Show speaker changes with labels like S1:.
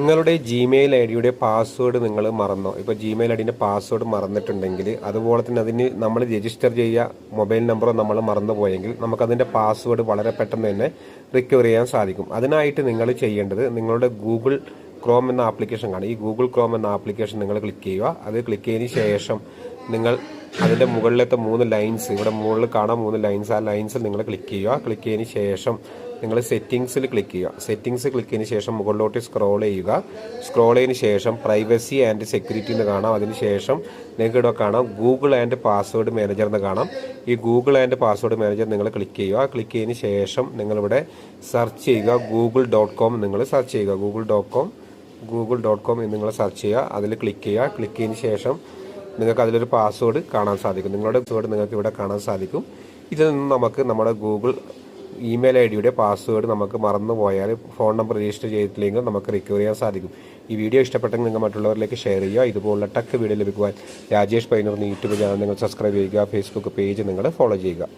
S1: നിങ്ങളുടെ Gmail I ഡിയുടെ password നിങ്ങൾ മറന്നോ? ഇപ്പോൾ ജിമെയിൽ ഐ ഡിന്റെ പാസ്വേഡ് മറന്നിട്ടുണ്ടെങ്കിൽ അതുപോലെ തന്നെ അതിന് നമ്മൾ രജിസ്റ്റർ ചെയ്യുക മൊബൈൽ നമ്പറോ നമ്മൾ മറന്നുപോയെങ്കിൽ നമുക്കതിന്റെ പാസ്വേഡ് വളരെ പെട്ടെന്ന് തന്നെ റിക്കവർ ചെയ്യാൻ സാധിക്കും. അതിനായിട്ട് നിങ്ങൾ ചെയ്യേണ്ടത് നിങ്ങളുടെ ഗൂഗിൾ ക്രോം എന്ന ആപ്ലിക്കേഷൻ കാണും ഈ ഗൂഗിൾ ക്രോം എന്ന ആപ്ലിക്കേഷൻ നിങ്ങൾ ക്ലിക്ക് ചെയ്യുക. അത് ക്ലിക്ക് ചെയ്തതിന് ശേഷം നിങ്ങൾ അതിന്റെ മുകളിലത്തെ മൂന്ന് ലൈൻസ് ഇവിടെ മുകളിൽ കാണാൻ മൂന്ന് ലൈൻസ് ആ ലൈൻസിൽ നിങ്ങൾ ക്ലിക്ക് ചെയ്യുക. ക്ലിക്ക് ചെയ്തതിന് ശേഷം നിങ്ങൾ സെറ്റിങ്സിൽ ക്ലിക്ക് ചെയ്യുക. സെറ്റിങ്സ് ക്ലിക്ക് ചെയ്തതിന് ശേഷം മുകളിലോട്ട് സ്ക്രോൾ ചെയ്യുക. സ്ക്രോൾ ചെയ്തതിന് ശേഷം പ്രൈവസി ആൻഡ് സെക്യൂരിറ്റി എന്ന് കാണാം. അതിന് ശേഷം നിങ്ങൾക്ക് ഇവിടെ കാണാം ഗൂഗിൾ ആൻഡ് പാസ്വേഡ് മാനേജർ എന്ന് കാണാം. ഈ ഗൂഗിൾ ആൻഡ് പാസ്വേഡ് മാനേജർ നിങ്ങൾ ക്ലിക്ക് ചെയ്യുക. ക്ലിക്ക് ചെയ്തതിന് ശേഷം നിങ്ങളിവിടെ സെർച്ച് ചെയ്യുക. ഗൂഗിൾ ഡോട്ട് കോം നിങ്ങൾ സെർച്ച് ചെയ്യുക. Google dot com Google dot com എന്ന് നിങ്ങൾ സെർച്ച് ചെയ്യുക. അതിൽ ക്ലിക്ക് ചെയ്യുക. ക്ലിക്ക് ചെയ്തതിന് ശേഷം നിങ്ങൾക്ക് അതിലൊരു പാസ്വേഡ് കാണാൻ സാധിക്കും. നിങ്ങളുടെ പാസ്വേഡ് നിങ്ങൾക്ക് ഇവിടെ കാണാൻ സാധിക്കും. ഇതിൽ നിന്ന് നമുക്ക് നമ്മുടെ ഗൂഗിൾ ഇമെയിൽ ഐ ഡിയുടെ പാസ്വേഡ് നമുക്ക് മറന്നു പോയാൽ ഫോൺ നമ്പർ രജിസ്റ്റർ ചെയ്തിട്ടില്ലെങ്കിൽ നമുക്ക് റിക്കവർ ചെയ്യാൻ സാധിക്കും. ഈ വീഡിയോ ഇഷ്ടപ്പെട്ടെങ്കിൽ നിങ്ങൾ മറ്റുള്ളവരിലേക്ക് ഷെയർ ചെയ്യുക. ഇതുപോലുള്ള ടക്ക് വീഡിയോ ലഭിക്കുവാൻ രാജേഷ് പൈനർ യൂട്യൂബ് ചാനൽ നിങ്ങൾ സബ്സ്ക്രൈബ് ചെയ്യുക. ഫേസ്ബുക്ക് പേജ് നിങ്ങൾ ഫോളോ ചെയ്യുക.